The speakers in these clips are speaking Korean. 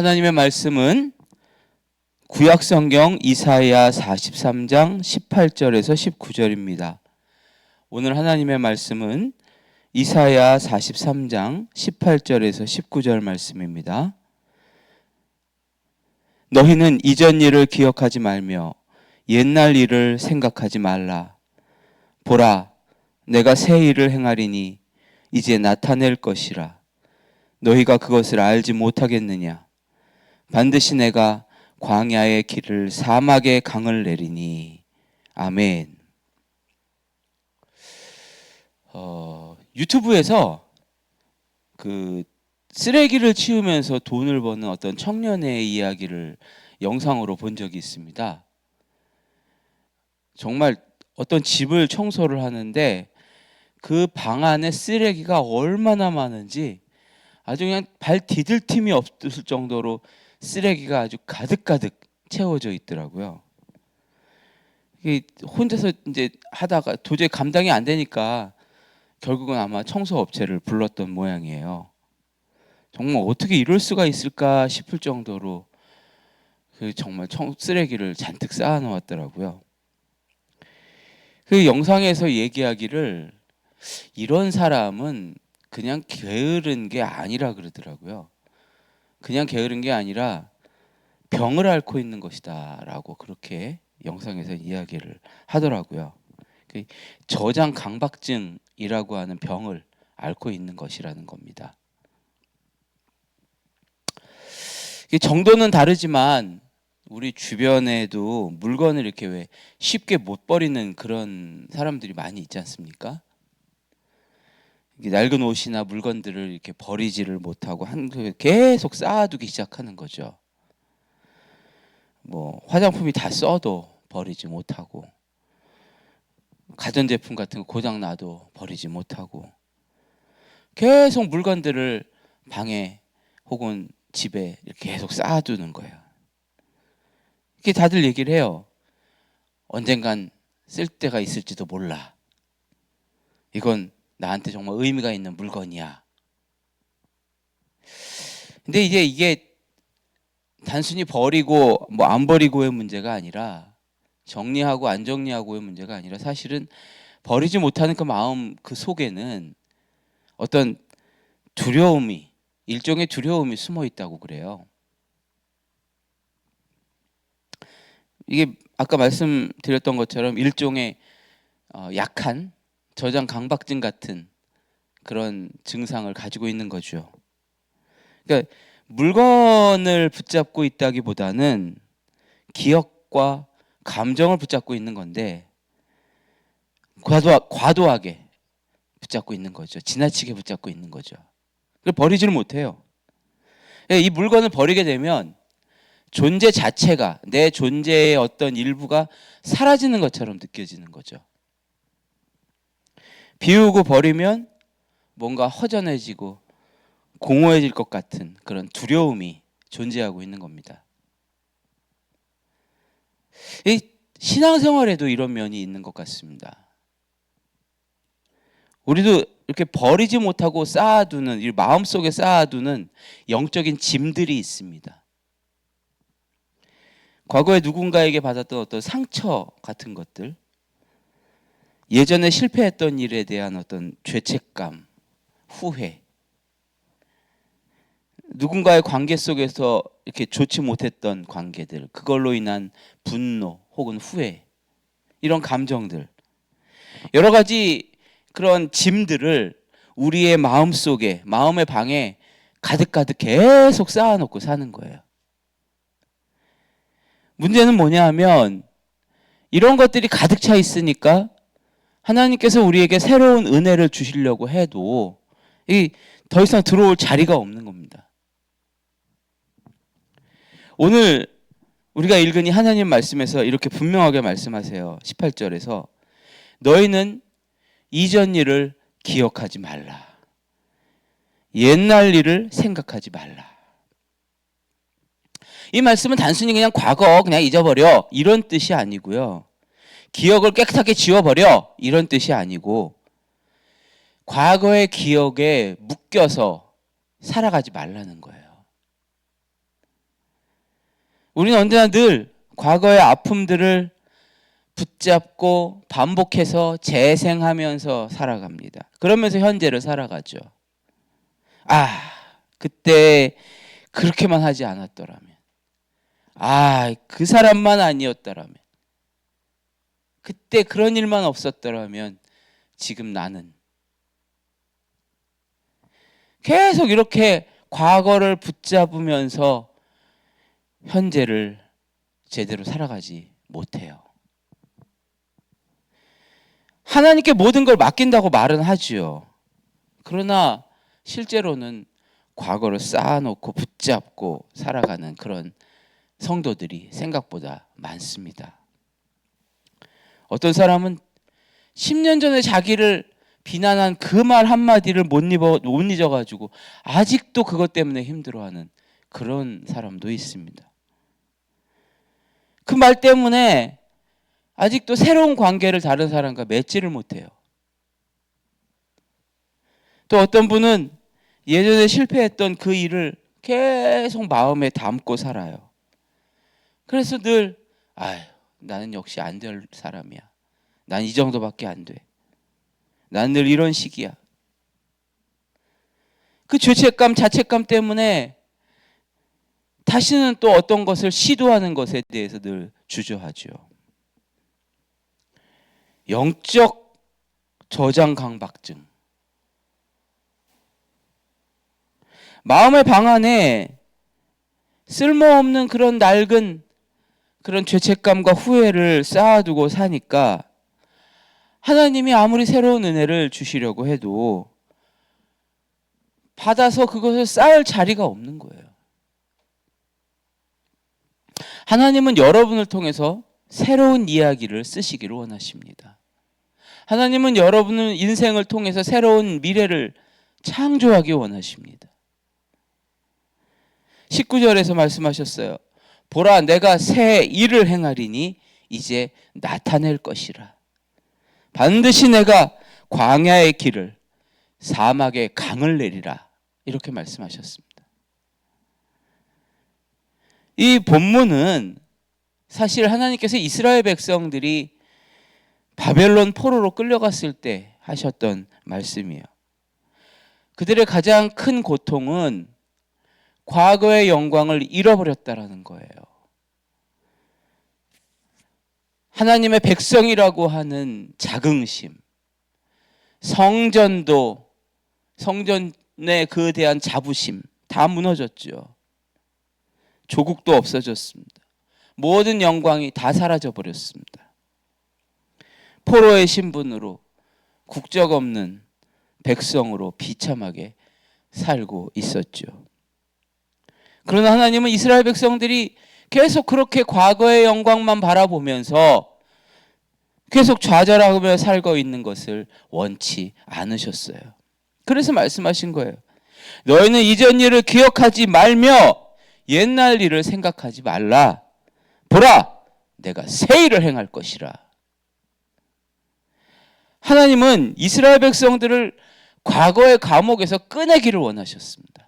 하나님의 말씀은 구약 성경 이사야 43장 18절에서 19절입니다. 오늘 하나님의 말씀은 이사야 43장 18절에서 19절 말씀입니다. 너희는 이전 일을 기억하지 말며 옛날 일을 생각하지 말라. 보라, 내가 새 일을 행하리니 이제 나타낼 것이라. 너희가 그것을 알지 못하겠느냐? 반드시 내가 광야의 길을 사막의 강을 내리니. 아멘. 어, 유튜브에서 그 쓰레기를 치우면서 돈을 버는 어떤 청년의 이야기를 영상으로 본 적이 있습니다. 정말 어떤 집을 청소를 하는데 그 방 안에 쓰레기가 얼마나 많은지 아주 그냥 발 디딜 틈이 없을 정도로 쓰레기가 아주 가득가득 채워져 있더라고요. 이게 혼자서 이제 하다가 도저히 감당이 안 되니까 결국은 아마 청소 업체를 불렀던 모양이에요. 정말 어떻게 이럴 수가 있을까 싶을 정도로 그 정말 청, 쓰레기를 잔뜩 쌓아 놓았더라고요. 그 영상에서 얘기하기를 이런 사람은 그냥 게으른 게 아니라 그러더라고요. 그냥 게으른 게 아니라 병을 앓고 있는 것이다라고 그렇게 영상에서 이야기를 하더라고요. 그 저장 강박증이라고 하는 병을 앓고 있는 것이라는 겁니다. 정도는 다르지만 우리 주변에도 물건을 이렇게 왜 쉽게 못 버리는 그런 사람들이 많이 있지 않습니까? 낡은 옷이나 물건들을 이렇게 버리지를 못하고 한 계속 쌓아두기 시작하는 거죠. 뭐 화장품이 다 써도 버리지 못하고 가전제품 같은 거 고장 나도 버리지 못하고 계속 물건들을 방에 혹은 집에 계속 쌓아두는 거예요. 이렇게 다들 얘기를 해요. 언젠간 쓸 때가 있을지도 몰라. 이건 나한테 정말 의미가 있는 물건이야. 근데 이제 이게 단순히 버리고 뭐 안 버리고의 문제가 아니라 정리하고 안 정리하고의 문제가 아니라 사실은 버리지 못하는 그 마음 그 속에는 어떤 두려움이 일종의 두려움이 숨어 있다고 그래요. 이게 아까 말씀드렸던 것처럼 일종의 어, 약한 저장 강박증 같은 그런 증상을 가지고 있는 거죠. 그러니까 물건을 붙잡고 있다기보다는 기억과 감정을 붙잡고 있는 건데 과도, 과도하게 붙잡고 있는 거죠. 지나치게 붙잡고 있는 거죠. 그걸 버리지를 못해요. 이 물건을 버리게 되면 존재 자체가 내 존재의 어떤 일부가 사라지는 것처럼 느껴지는 거죠. 비우고 버리면 뭔가 허전해지고 공허해질 것 같은 그런 두려움이 존재하고 있는 겁니다. 이 신앙생활에도 이런 면이 있는 것 같습니다. 우리도 이렇게 버리지 못하고 쌓아두는 마음속에 쌓아두는 영적인 짐들이 있습니다. 과거에 누군가에게 받았던 어떤 상처 같은 것들, 예전에 실패했던 일에 대한 어떤 죄책감, 후회, 누군가의 관계 속에서 이렇게 좋지 못했던 관계들, 그걸로 인한 분노 혹은 후회, 이런 감정들, 여러 가지 그런 짐들을 우리의 마음 속에, 마음의 방에 가득가득 계속 쌓아놓고 사는 거예요. 문제는 뭐냐 하면 이런 것들이 가득 차 있으니까 하나님께서 우리에게 새로운 은혜를 주시려고 해도 더 이상 들어올 자리가 없는 겁니다. 오늘 우리가 읽은 이 하나님 말씀에서 이렇게 분명하게 말씀하세요. 18절에서 너희는 이전 일을 기억하지 말라. 옛날 일을 생각하지 말라. 이 말씀은 단순히 그냥 과거 그냥 잊어버려 이런 뜻이 아니고요. 기억을 깨끗하게 지워버려 이런 뜻이 아니고 과거의 기억에 묶여서 살아가지 말라는 거예요. 우리는 언제나 늘 과거의 아픔들을 붙잡고 반복해서 재생하면서 살아갑니다. 그러면서 현재를 살아가죠. 아, 그때 그렇게만 하지 않았더라면. 아, 그 사람만 아니었더라면. 그때 그런 일만 없었더라면 지금 나는 계속 이렇게 과거를 붙잡으면서 현재를 제대로 살아가지 못해요. 하나님께 모든 걸 맡긴다고 말은 하지요. 그러나 실제로는 과거를 쌓아놓고 붙잡고 살아가는 그런 성도들이 생각보다 많습니다. 어떤 사람은 10년 전에 자기를 비난한 그 말 한마디를 못 입어 못 잊어가지고 아직도 그것 때문에 힘들어하는 그런 사람도 있습니다. 그 말 때문에 아직도 새로운 관계를 다른 사람과 맺지를 못해요. 또 어떤 분은 예전에 실패했던 그 일을 계속 마음에 담고 살아요. 그래서 늘 아유 나는 역시 안 될 사람이야. 난 이 정도밖에 안 돼. 난 늘 이런 식이야. 그 죄책감, 자책감 때문에 다시는 또 어떤 것을 시도하는 것에 대해서 늘 주저하죠. 영적 저장 강박증. 마음의 방 안에 쓸모없는 그런 낡은 그런 죄책감과 후회를 쌓아두고 사니까 하나님이 아무리 새로운 은혜를 주시려고 해도 받아서 그것을 쌓을 자리가 없는 거예요. 하나님은 여러분을 통해서 새로운 이야기를 쓰시기를 원하십니다. 하나님은 여러분의 인생을 통해서 새로운 미래를 창조하기 원하십니다. 19절에서 말씀하셨어요. 보라 내가 새 일을 행하리니 이제 나타낼 것이라. 반드시 내가 광야의 길을 사막의 강을 내리라. 이렇게 말씀하셨습니다. 이 본문은 사실 하나님께서 이스라엘 백성들이 바벨론 포로로 끌려갔을 때 하셨던 말씀이에요. 그들의 가장 큰 고통은 과거의 영광을 잃어버렸다라는 거예요. 하나님의 백성이라고 하는 자긍심, 성전도, 성전의 그에 대한 자부심 다 무너졌죠. 조국도 없어졌습니다. 모든 영광이 다 사라져 버렸습니다. 포로의 신분으로 국적 없는 백성으로 비참하게 살고 있었죠. 그러나 하나님은 이스라엘 백성들이 계속 그렇게 과거의 영광만 바라보면서 계속 좌절하며 살고 있는 것을 원치 않으셨어요. 그래서 말씀하신 거예요. 너희는 이전 일을 기억하지 말며 옛날 일을 생각하지 말라. 보라, 내가 새 일을 행할 것이라. 하나님은 이스라엘 백성들을 과거의 감옥에서 꺼내기를 원하셨습니다.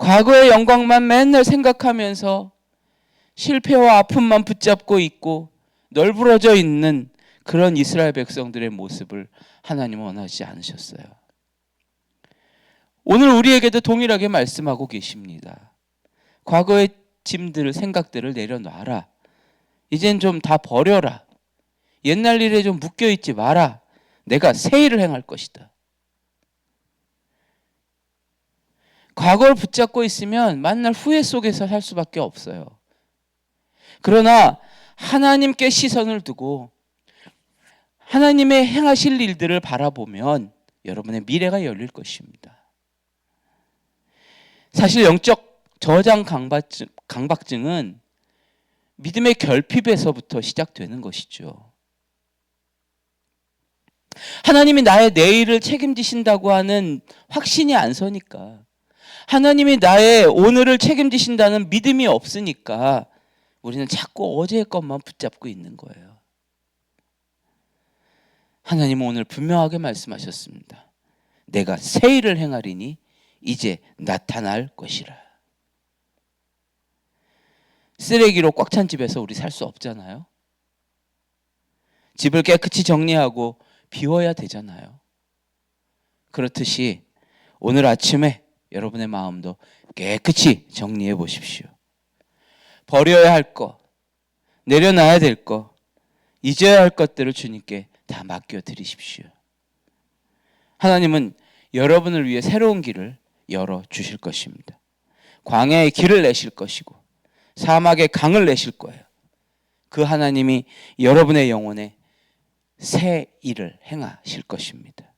과거의 영광만 맨날 생각하면서 실패와 아픔만 붙잡고 있고 널브러져 있는 그런 이스라엘 백성들의 모습을 하나님은 원하지 않으셨어요. 오늘 우리에게도 동일하게 말씀하고 계십니다. 과거의 짐들을 생각들을 내려놔라. 이젠 좀 다 버려라. 옛날 일에 좀 묶여 있지 마라. 내가 새 일을 행할 것이다. 과거를 붙잡고 있으면 만날 후회 속에서 살 수밖에 없어요. 그러나 하나님께 시선을 두고 하나님의 행하실 일들을 바라보면 여러분의 미래가 열릴 것입니다. 사실 영적 저장 강박증, 강박증은 믿음의 결핍에서부터 시작되는 것이죠. 하나님이 나의 내일을 책임지신다고 하는 확신이 안 서니까 하나님이 나의 오늘을 책임지신다는 믿음이 없으니까 우리는 자꾸 어제의 것만 붙잡고 있는 거예요. 하나님은 오늘 분명하게 말씀하셨습니다. 내가 새 일을 행하리니 이제 나타날 것이라. 쓰레기로 꽉 찬 집에서 우리 살 수 없잖아요. 집을 깨끗이 정리하고 비워야 되잖아요. 그렇듯이 오늘 아침에 여러분의 마음도 깨끗이 정리해 보십시오. 버려야 할 것, 내려놔야 될 것, 잊어야 할 것들을 주님께 다 맡겨 드리십시오. 하나님은 여러분을 위해 새로운 길을 열어 주실 것입니다. 광야의 길을 내실 것이고 사막의 강을 내실 거예요. 그 하나님이 여러분의 영혼에 새 일을 행하실 것입니다.